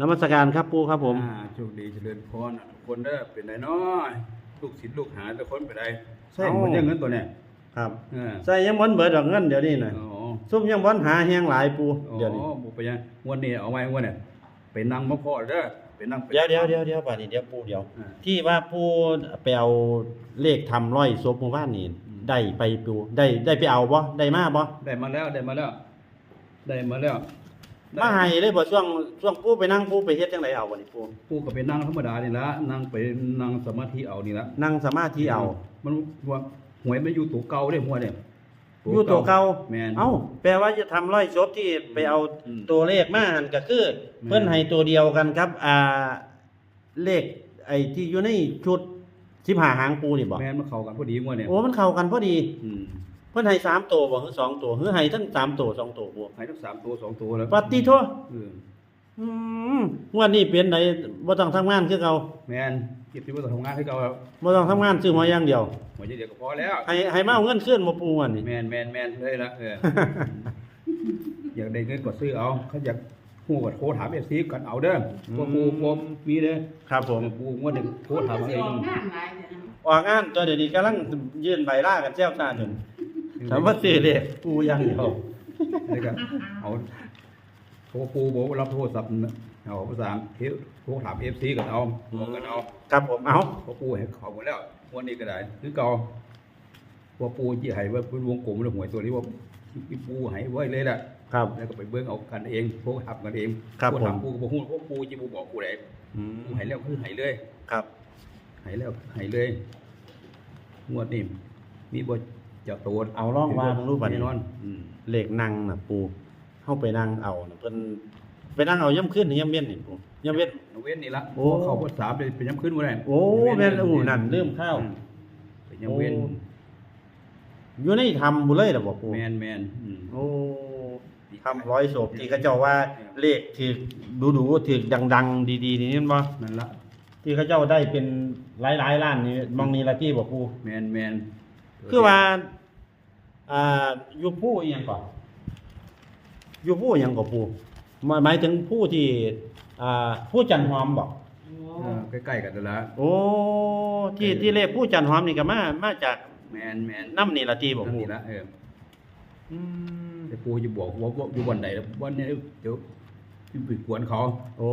นมัสการครับปูครับผม อ่าโชคดีเจริญพรอะทุกคนเด้อเป็นไดน้อยลูกศิษย์ลูกหาทุกคนเป็นไดใช่หมดยังเงินตัวเนี่ยครับเออใส่ยังบ่นเบิดดอกเงินเดี๋ยวนี้น่ะอ๋อซุ่มยังบ่นหาแฮงหลายปูอ๋อเดี๋ยวนี้บุไปยังงวันนี้เอาไว้งวันเนี่ยไปนั่งมาพ่อเด้อไปนั่งไปเดี๋ยวเดี๋ยวเดี๋ยวเดี๋ยวบัดนี้เดี๋ยวปูเดี๋ยว อ่า ที่ว่าปูไปเอาเลขทำร้อยศพหมู่บ้านนี่อืม ได้ไปปูได้ได้ไปเอาบ่ได้มาบ่ได้มาแล้วได้มาแล้ว ได้มาแล้ว มาให้เลยบ่ช่วงช่วงปูไปนั่งปูไปเฮ็ดจังไดเอาบัดนี้ปูกูก็ไปนั่งธรรมดานี่ละนั่งไปนั่งสมาธิเอานี่ละนั่งสมาธิเอา มันว่าหวยมันอยู่ตัวเก่าเด้หัวเนี่ยอยู่ตัวเก่าแม่นเอ้าแปลว่าจะทำร้อยศพที่ไปเอาอืมตัวเลขมาหั่นก็คือแม่นเพิ่นให้ตัวเดียวกันครับ อ่าเลขไอ้ที่อยู่ในชุด15หางปูนี่บ่แม่นมันเข้ากันพอดีงวดเนี่ยโอ้มันเข้ากันพอดีอืม เพิ่นให้สามตัวบ่คือสองตัวคือให้ทั้งสามตัวสองตัวบ่ให้ทั้งสามตัวสองตัวแล้วปฏิโทเอออืมงวดนี้เปลี่ยนไดบ่ต้องทำงานคือเก่าแมนคิดที่ว่าจะทำงานให้เขาแล้วบ่ต้องทำงานซื้อหวยอย่างเดียวหัวใจเดียวก็พอแล้ว ให้ให้มาเอาเงินคืนบ่ปูงวดนี้แมนแมนแมนเลยละเออ อยากได้เงินก็ซื้อเอาเขาอยากหูก็โทรถามเอฟซีกันเอาเด้อพวกปูพวกมีเด้อครับผมปูงวดหนึ่งโทรถามเอาเอง ออกงานตัวเดี๋ยวนี้กำลังยื่นใบลากันแจ้วตาจน ถามว่าซื้อเลขปูอย่างเดียวนี่ก็เอาโทรปูบอกว่ารับโทรศัพท์เอาภาษาเทปโทรถามเอฟซีกันเอาบอกกันเอาครับผมเอาพอปูให้เขาหมดแล้วงวันนี้ก็ได้คือเก่าพอปูจีให้ว่าเป็นวงกลมแล้วหวยตัวนี้ว่าที่ปูให้ไว้เลยแหละครับ แล้วก็ไปเบิ้งเอากันเองพวกทับกันเองครับพวกผมถามปูก็บอกฮู้พวกปูจีปูบอกกูได้อืมปูให้แล้วคือให้เลยครับให้แล้วให้เลยงวดนี้มีบ่ จะโตดเอาล่องวางรูปบัดแน่นี้นอนอืมเลขนั่งน่ะปูเฮาไปนั่งเอาน่ะเพิ่นไปนั่งเอาย่ํขึ้นนี่ย่ํเว้นนี่ปูย่ํเว้นเอาเว้นนี่ละโอ้พวกเขาพวกสามเลยเป็นย้ำขึ้นบ่ได้โอ้แม่นอู้นั่นลืมข้าว อืมเป็นย้ำเว้นโอ้ อยู่ในธรรมบุเลยล่ะบ่ปูแมนแมนอืม โอ้ทำร้อยศพที่เขาเจ้าว่าเลขที่ดูๆที่ดัง ๆ ดีๆนี่เห็นบ่นั่นละที่เขาเจ้าได้เป็นหลายๆล้านนี่บางนี้ละที่บ่ปูแมนแมน คือว่าอ่าอยู่ผู้อีหยังก่อนอยู่ผู้อีหยังก็ปูหมายหมายถึงผู้ที่อ่าผู้จันหอมบอกเออใกล้ๆกันนั่นละโอ้ที่ที่เลขผู้จันหอมนี่ก็มามาจากแมนแมนน้ำนี่ละที่บอกนั่นปูนี่ละเอออืม แต่ปูจะบอกว่าว่าอยู่วันไหนแล้ววันนี้เดี๋ยว พี่ไปกวนเขาโอ้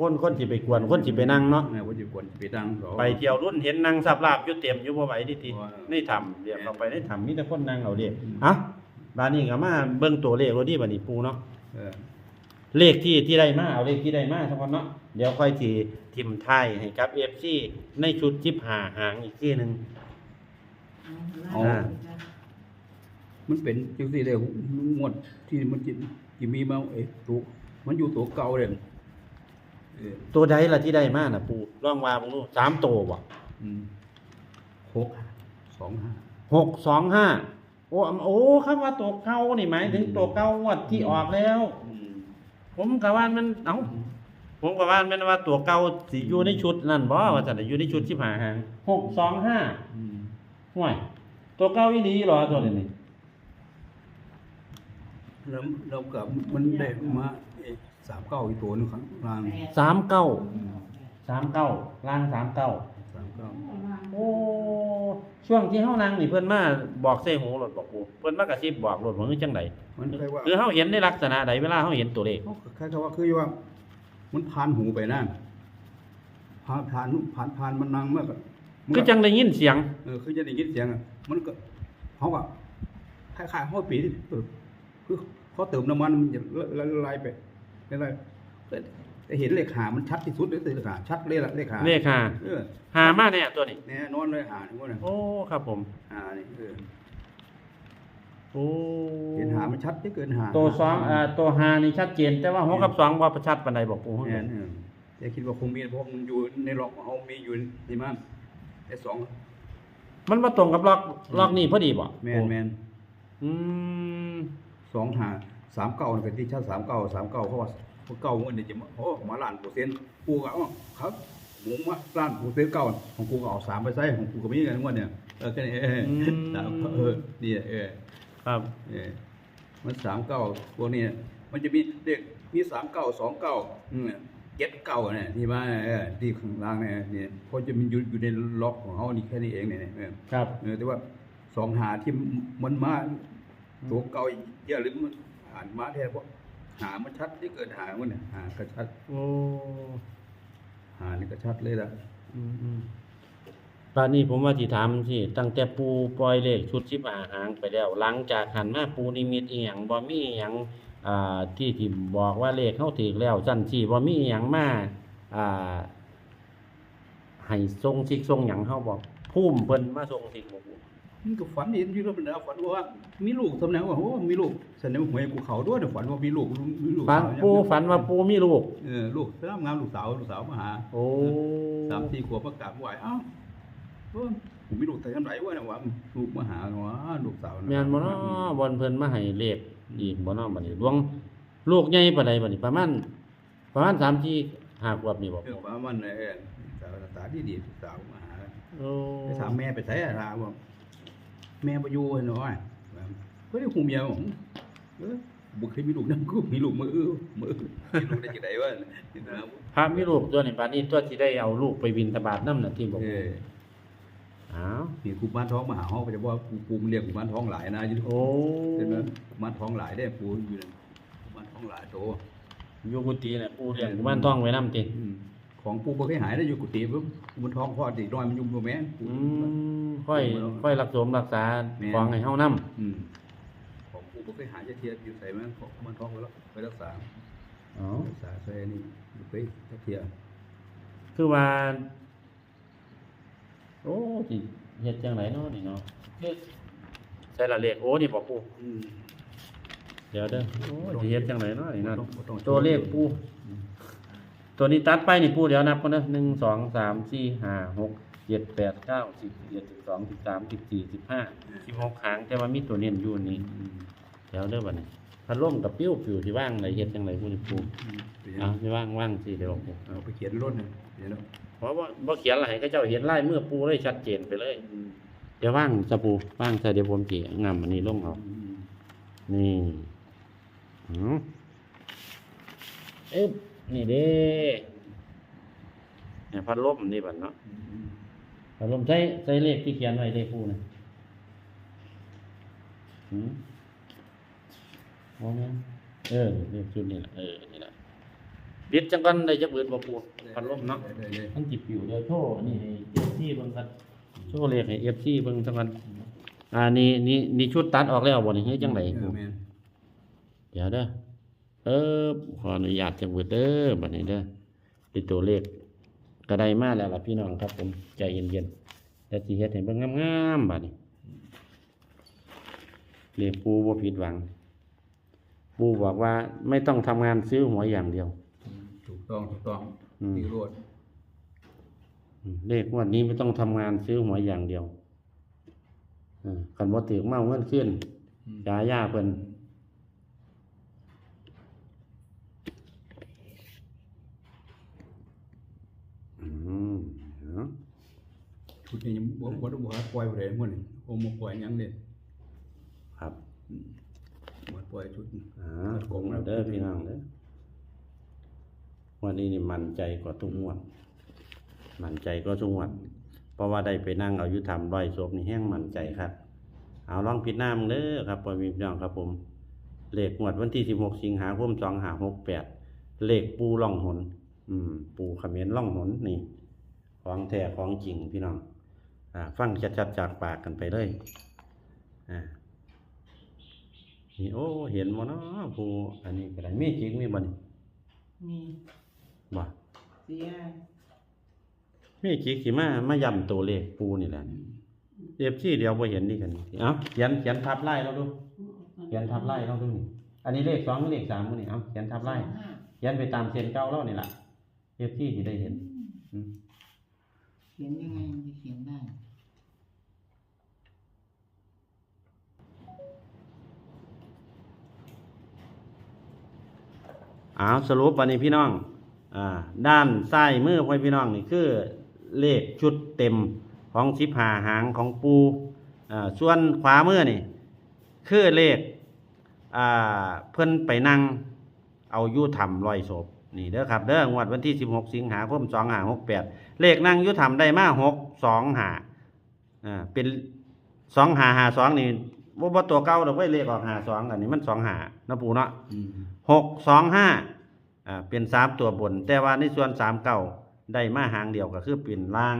คนคนที่ไปกวนคนที่ไปนั่งเนาะแม่ว่าจะกวนไปดังเขา ไปเที่ยวรุ่นเห็นนางสับลาบอยู่เต็มอยู่บ่ไหวดิทีว่าในถ้ำเดี๋ยวเข้าไปในถ้ำมีแต่คนนั่งเอาเด้อืมอะบาดนี้ก็มาเบิ่งตัวเลขรถดีบัดนี้ปูเนาะ เออเลขที่ที่ได้มาเอาเลขที่ได้มาทั้งหมดเนาะเดี๋ยวค่อยสิทิมท้ายให้กับ FC ในชุด15หางอีกทีหนึงเอาอ่า มันเป็นจังซี่เลยงวดที่มันจิจิมีมาเอ้ตัว มันอยู่ตัวเก่าเลยเออตัวใดล่ะที่ได้มาน่ะปูลองว่าบ่รู้สามตัวบ่อืมหกสองห้า625โอ้โอ้คำว่าตัวเก่านี่หมายถึงตัวเก่างวดที่ออกแล้ว อืมผมก็ว่ามันเอ้าผมก็ว่าแม่นว่าตัวเก่าสิอยู่ในชุดนั่นบ่ว่าซั่นน่ะอยู่ในชุด15หาง625อืมห่วยตัวเก่าอีหลีเหรอตัวนี้นี่ แล้วเรากับมันได้มาเอ้สามเก้าอีกตัวหนึงข้างล่าง39 39ล่าง39สามเก้าโอ้ช่วงที่เฮานั่งนี่เพิ่นมาบอกใส่หูรถบอกกูเพิ่นมากระซิบบอกรถว่าคือจังไดมันคล้ายว่าคือเฮาเห็นในลักษณะใดเวลาเฮาเห็นตัวเลขคล้ายๆว่าคือว่า มันผ่านหูไปนะผ่านผ่านผ่านผ่านมันนังมากอะมันคือก็จังได้ยินเสียงเออคือจะได้ยินเสียงอะมันก็เขาก็คล้ายๆห้อยปีนี่เออคือ เขาเติมน้ำมันมันจะละละลายไปละลายแต่แต่เห็นเลขหามันชัดที่สุดเลยเลขหาชัดเลยล่ะเลขหาเลขหาเออหามาแน่ตัวนี้แน่นอนเลยหานี่ว่าน่ะโอ้ครับผมหานี่เออโอ้เห็นหามันชัดที่เกินหาตัวสองอ่าตัวหานี่ชัดเจน แต่ว่าหกกับสองบ่ประชัดปานใดบอกกูแน่นเออแต่คิดว่าคงมีเพราะมันอยู่ในล็อกของเขามีอยู่นี่มั้งไอ้สองมันบ่ตรงกับล็อกล็อกนี่พอดีบ่แมนแมนอืม สองหาสามเก้าเป็นที่ชัดสามเก้าสามเก้าเพราะว่าเพราะเก้าเงินเนี่ยจะมาโอ้มาล้านเปอร์เซ็นต์กูก็เอาครับหมูมาล้านเปอร์เซ็นต์เก้าของกูก็เอาสามไปใส่ของกูก็มีกันงวดเนี่ยเออแค่นี้เออสามเออนี่เออครับเออมันสามเก้าพวกนี้มันจะมีเด็กมีสามเก้าสองเก้าอืมเจ็ดเก้าเนี่ยที่มาเออที่ข้างล่างเนี่ยเนี่ยเพราะจะมันอยู่อยู่ในล็อกของเขานี่แค่นี้เองเนี่ยเออครับเออแต่ว่าสองหาที่มันมา ตัวเก่าเยอะหรือมันอ่านมาแท้เพราะหามันชัดที่เกิดหามันเนี่ยหาก็ชัด โอ้หานี่ก็ชัดเลยล่ะอืมอืมตอนนี้ผมว่าสิถามสิตั้งแต่ปูปล่อยเลขชุดสิบหาหางไปแล้ว หลังจากหันมาปูนิมิตอีหยังบ่มีอีหยังอ่าที่ที่บอกว่าเลขเข้าถึกแล้วจันสี่บ่มีอีหยังมาอ่าให้ทรงสิกทรงหยังเฮาบอกภูมิเพิ่นมาทรงสิกบ่ปู มันก็ฝันเห็นอยู่แล้วเป็นฝันว่า มีลูกสำเนาว่าโอ้มีลูกแสดงว่าหวยกูเขาด้วยแต่ฝันว่ามีลูกมีลูกฝันสาวปูฝันว่าปูมีลูก เออลูกงามงามลูกสาวลูกสาวมาหาโอ้สามสี่ขวบประกาศไหวเอ้าเออผมมีลูกแต่ยังไงวะเนี่ยว่าลูกมาหาว่าลูกสาวแม่นบ่เนาะบ่เพิ่นมาให้เลขอีกบ่เนาะบัดนี้ดวงลูกใหญ่ปานใดบัดนี้ประมาณประมาณ3 4 5ขวบนี่บ่เออว่ามันเออสาวตาดีดีลูกสาวมาหาโอ้ไปถามแม่ไปใส่อะถามว่า แม่ไปอยู่เห็นหน่อยก็ได้หูเมียผมเออบุเคยมีลูกนั่งกูมีลูกมือมือมีลูกได้จังไดวะนี่นะพระมีลูกตัวนี้บัดนี้ตัวสิได้เอาลูกไปบิณฑบาตนำน่ะที่บอกเอออ้าวนี่กูบ้านท้องมาหาห้องไปจะว่ากูกูมันเรียกกูบ้านท้องหลายนะอยู่โอ้เห็นไหมกูบ้านท้องหลายได้ปูอยู่นั่นกูบ้านท้องหลายโตอยู่กุฏิน่ะปู่เลี้ยงกุมารทองไว้นำติอืม ของปูบ่เคยหายได้อยู่กุฏิปุ๊บกูมันท้องพ่อติน้อยมันยุ่งบ่แม่นกูอืมค่อยค่อยรักษารักษาแม่น ของให้เฮานำอืมของกูบ่เคยหายจะเทียบอยู่ใส่แม่นของมันท้องไปแล้วไปรักษาอ๋อรักษาใส่นี่บ่เคยจะเทียบคือว่า โอ้สิเฮ็ดจังไดเนาะนี่เนาะคือใส่ละเลขโอ้นี่บ่ปู่อืม เดี๋ยวเด้อโอ้สิเฮ็ดจังไดเนาะนี่เนาะบ่ต้อง ตัวเลขปู่ ตัวนี้ตัดไปนี่ปู่เดี๋ยวนับก่อนนะหนึ่งสองสามสี่ห้าหกเจ็ดแปดเก้าสิบสิบเอ็ดสิบสองสิบสามสิบสี่สิบห้าสิบหกหางแต่ว่ามีตัวเน้นอยู่นี่อืมเดี๋ยวเด้อบัดนี้พัดลมกับปิ้วปิวที่ว่างไหนเฮ็ดจังไดปู่นี่ปู่อืมไปเอาที่ว่างว่างสิเดี๋ยวปู่เอาไปเขียนรถนะเดี๋ยวนะเพราะว่าบ่เขียนอะไรให้เขาเจ้าเห็นลายมือปู่เลยชัดเจนไปเลยอืมเดี๋ยวว่างจะปู่ว่างใส่เดี๋ยวผมสิงํอันนี้ลงเอาอืมนี่หืมเอ๊บ นี่เด้เนี่ยพัดลมนี่บัดเนาะอืมพัดลมใช้ใช้เลขที่เขียนไว้เลขคู่นะหืมมองยังเออเลขชุดนี่แหละเออนี่แหละปิดจังกันได้จะเบิดบ่ปูพัดลมเนาะได้ได้มันจิบอยู่เดี๋ยวโทษนี่ให้เอฟซีเบิ่งกันโชว์เลขให้เอฟซีเบิ่งจังกันอ่านี่นี่นี่ชุดตัดออกแล้วบ่นี่เฮ็ดจังไดเออแม่นเดี๋ยวเด้อ เออขออนุญาตจังเบิดเด้อบัดนี้เด้อติดตัวเลขก็ได้มาแล้วล่ะพี่น้องครับ ผมใจเย็นๆแล้วสิเฮ็ดให้เบิ่งงามๆบัดนี้เลขปูบ่ผิดหวัง ปูบอกว่าไม่ต้องทำงานซื้อหวยอย่างเดียว ถูกต้องถูกต้องอืมนี่รวดอืมเลขงวดนี้ไม่ต้องทำงานซื้อหวยอย่างเดียวอืมคันบ่ถือเมาเงินขึ้นอืม ยาย่าเพิ่นอืมเนาะ ชุดนี้ยังบ่บ่ต้องบ่หาปล่อยบ่ได้มื้อนี้โอ้บ่ปล่อยหยังเด้ครับบ่ปล่อยชุดนี้ อ่าผมเอาเด้อพี่น้องเด้อวันนี้นี่มั่นใจกว่าทุกงวดมั่นใจก็ทุกงวด เพราะว่าได้ไปนั่งเอาอยุธรรมร้อยศพนี่แห้งมั่นใจครับ เอาลองพิดหน้ามึงเด้อครับพ่อพี่น้องครับผมเลขงวดวันที่สิบหกสิงหาคมสองหาหกแปดเลขปูล่องหน อืม ปูเขมิ้นล่องหนนี่ ของแท้ของจริงพี่น้องอ่า ฟังชัดๆจากปากกันไปเลยอ่านี่โอ้เห็นบ่เนาะปูอันนี้ก็ได้มีจริงมีบ่นี่มีบ่เสียมีจริงสิมามาย้ำตัวเลขปูนี่แหละเอฟซีเดียวบ่เห็นนี่กันเอ้าเขียนเขียนทับไล่เราดูเขียนทับไล่เราดูนี่อันนี้เลขสองกับเลขสามมื้อนี่เอ้าเขียนทับไล่สองห้าเขียนไปตามเส้นเก่าเรานี่ล่ะเอฟซีสิได้เห็น อืมเขียนยังไงมันจะเขียนได้ เอาสรุปวันนี้พี่น้องอ่าด้านซ้ายมือพ่อพี่น้องนี่คือเลขชุดเต็มของสิบหาหางของปูอ่าส่วนขวามือนี่ คือเลขอ่าเพิ่นไปนั่งเอายู่ทำรอยศพ นี่เด้อครับเด้องวดวันที่ 16 สิงหาคม2568 เลขนั่งอยุทธได้มา6 2หาอ่าเป็น2หาหา2นี่บ่บ่ตัวเก่าดอกไว้ยเลขออกหา2อันนี้มัน2หานะปู่เนาะอืมหกสองห้าอ่าเป็นสามตัวบน แต่ว่าในส่วนสามเก่าได้มาหางเดียวก็คือเป็นล่าง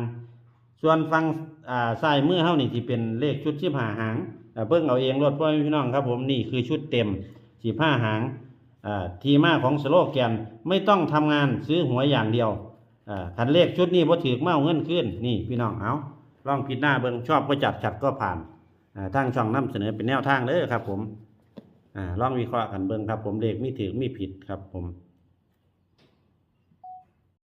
ส่วนฟังอ่าซ้ายมือเฮานี่ที่เป็นเลขชุดสิบห้าหางอ่าเบิ่งเอาเองรถพ่อแม่พี่น้องครับผมนี่คือชุดเต็มสิบห้าหางอ่า ทีมาของสโลแกนไม่ต้องทำงานซื้อหวยอย่างเดียวคันเลขชุดนี้พอถือเมาเงินขึ้นนี่พี่น้องเอาลองพิจหน้าเบิ่งชอบก็จัดจัดก็ผ่านทางช่องนํเสนอเป็นแนวทางเด้อครับ ผมอ่าลองวิเคราะห์กันเบิ่งครับ ผมเลขมีถือมีผิดครับผม